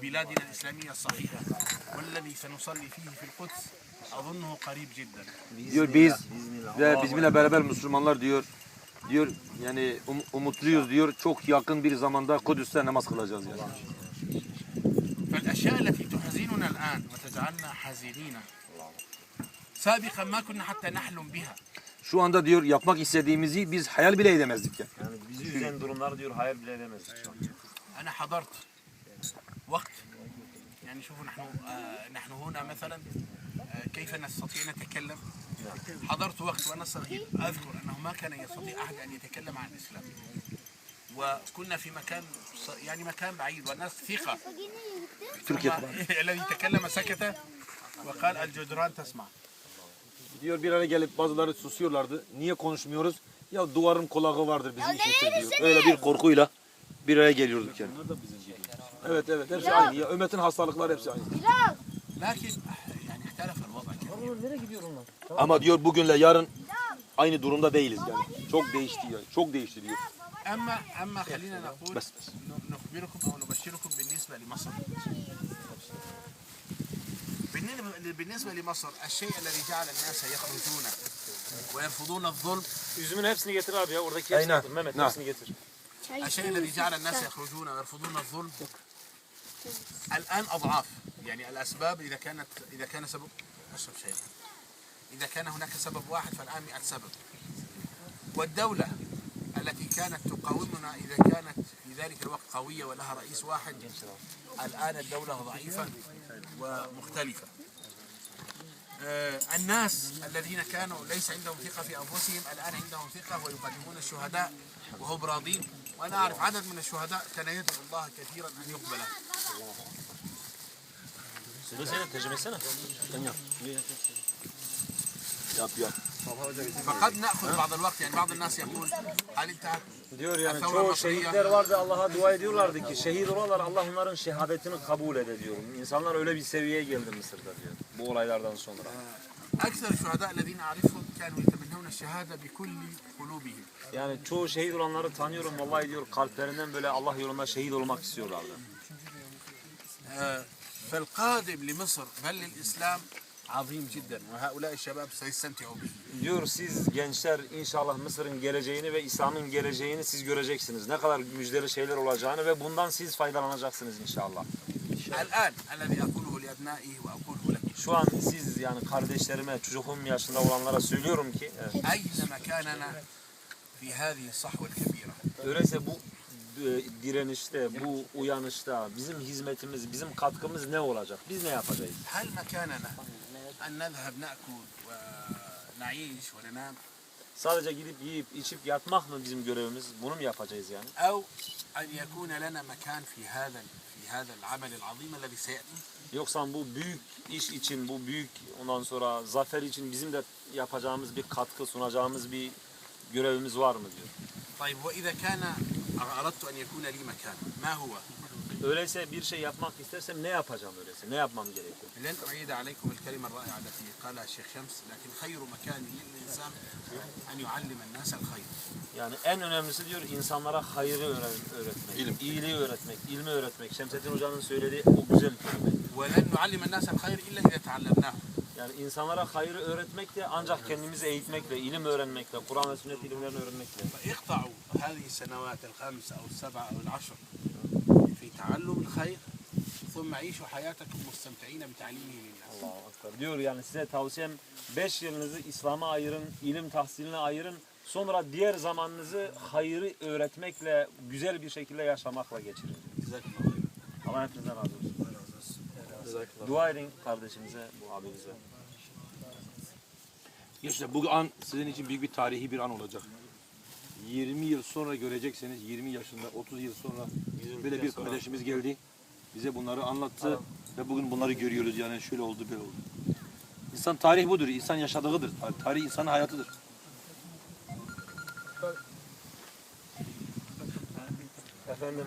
ببلادنا الإسلامية الصحيحة والذي سنصلي فيه في القدس أظنه قريب جدا Diyor biz ve bizimle beraber Müslümanlar diyor diyor yani um- umutluyuz diyor çok yakın bir zamanda Kudüs'te namaz kılacağız yani. فالأشياء التي تحزننا الآن وتجعلنا حزينين سابقا ما كنا حتى نحلم بها Şu anda diyor yapmak istediğimizi biz hayal bile edemezdik yani. Yani bizi üzen durumlar diyor hayal bile edemezdik şu an. أنا حضرت وقت يعني شوفوا نحن آه نحن هنا مثلا آه كيف نستطيع نتكلم حضرت وقت وأنا صغير أذكر أنه ما كان يستطيع أحد أن يتكلم عن الإسلام وكنا في مكان ص- يعني مكان بعيد والناس ثقة Türkiye ثم الذي تكلم سكت وقال الجدران تسمع Diyor bir ara gelip bazıları susuyorlardı. Niye konuşmuyoruz? Ya duvarın kulağı vardır bizim için diyor. Öyle bir korkuyla bir araya geliyorduk yani. Evet evet hepsi aynı. Ya ümmetin hastalıkları hepsi aynı. لكن يعني اختلف الوضع كثير Ama diyor bugünle yarın aynı durumda değiliz yani. Çok değişti ya. Çok değişti diyor. أما أما خلينا نقول بس بس. نخبركم أو نبشركم بالنسبة لمصر بالنسبة- بالنسبة لمصر الشيء الذي جعل الناس يخرجون ويرفضون الظلم Üzümün hepsini getir abi ya oradaki Aynen. hepsini Mehmet Na. hepsini getir. الشيء الذي جعل الناس يخرجون ويرفضون الظلم الآن أضعاف. يعني الأسباب إذا كانت إذا كان سبب أشرب شيء. إذا كان هناك سبب واحد فالآن 100 سبب. والدولة التي كانت تقاومنا إذا كانت في ذلك الوقت قوية ولها رئيس واحد الآن الدولة ضعيفة ومختلفة. آه، الناس الذين كانوا ليس عندهم ثقة في أنفسهم الآن عندهم ثقة ويقدمون الشهداء وهم راضين. وأنا أعرف عدد من الشهداء كان يدعو الله كثيرا أن يقبل Söylesene tercüme etsene. Yap yap. فقد نأخذ بعض الوقت يعني بعض الناس يقول هل انتهت Diyor yani Efendim, çoğu Masriye. şehitler vardı Allah'a dua ediyorlardı ki şehit olanlar Allah onların şehadetini kabul ede diyor. İnsanlar öyle bir seviyeye geldi Mısır'da diyor. Bu olaylardan sonra. أكثر الشهداء الذين أعرفهم كانوا يتمنون الشهادة بكل قلوبهم Yani çoğu şehit olanları tanıyorum vallahi diyor kalplerinden böyle Allah yolunda şehit olmak istiyorlardı. آه، فالقادم لمصر بل للإسلام عظيم جدا وهؤلاء الشباب سيستمتعوا به Diyor siz gençler inşallah Mısır'ın geleceğini ve İslam'ın geleceğini siz göreceksiniz. Ne kadar müjdeli şeyler olacağını ve bundan siz faydalanacaksınız inşallah. الآن الذي أقوله لأبنائي وأقوله لكم şu an siz yani kardeşlerime, çocuğum yaşında olanlara söylüyorum ki evet. öyleyse bu e, direnişte, bu uyanışta bizim hizmetimiz, bizim katkımız ne olacak? Biz ne yapacağız? Hal mekanena en nezheb na'kul ve na'iş ve nenam Sadece gidip yiyip içip yatmak mı bizim görevimiz? Bunu mu yapacağız yani? Ev en yekune lana mekan fi hâzel في هذا العمل العظيم الذي سيأتي Yoksa bu büyük iş için, bu büyük ondan sonra zafer için bizim de yapacağımız bir katkı, sunacağımız bir görevimiz var mı diyor. طيب وإذا كان أردت أن يكون لي مكان ما هو؟ Öyleyse bir şey yapmak istersem ne yapacağım öyleyse? Ne yapmam gerekiyor? لن أعيد عليكم الكلمة الرائعة التي قالها الشيخ شمس لكن خير مكان للإنسان أن يعلم الناس الخير Yani en önemlisi diyor insanlara hayrı öğren- öğretmek, İlim. iyiliği öğretmek, ilmi öğretmek. Şemsettin Hoca'nın söylediği o güzel kelime. ولن نعلم الناس الخير إلا إذا تعلمناه Yani insanlara hayrı öğretmek de ancak kendimizi eğitmekle, ilim öğrenmekle, Kur'an ve sünnet ilimlerini öğrenmekle. فاقطعوا هذه السنوات الخمس أو السبع أو العشر في تعلم الخير ثم عيشوا حياتكم مستمتعين بتعليمه للناس Allahu Ekber. Diyor yani size tavsiyem 5 yılınızı İslam'a ayırın, ilim tahsiline ayırın. Sonra diğer zamanınızı hayrı öğretmekle, güzel bir şekilde yaşamakla geçirin. جزاكم الله خيرا Allah hepinizden razı olsun. Dua edin kardeşimize, bu abimize. İşte bu an sizin için büyük bir tarihi bir an olacak. 20 yıl sonra göreceksiniz 20 yaşında 30 yıl sonra böyle bir kardeşimiz geldi. Bize bunları anlattı ve bugün bunları görüyoruz yani şöyle oldu böyle oldu. İnsan tarih budur. insan yaşadığıdır. Tarih insanın hayatıdır. Efendim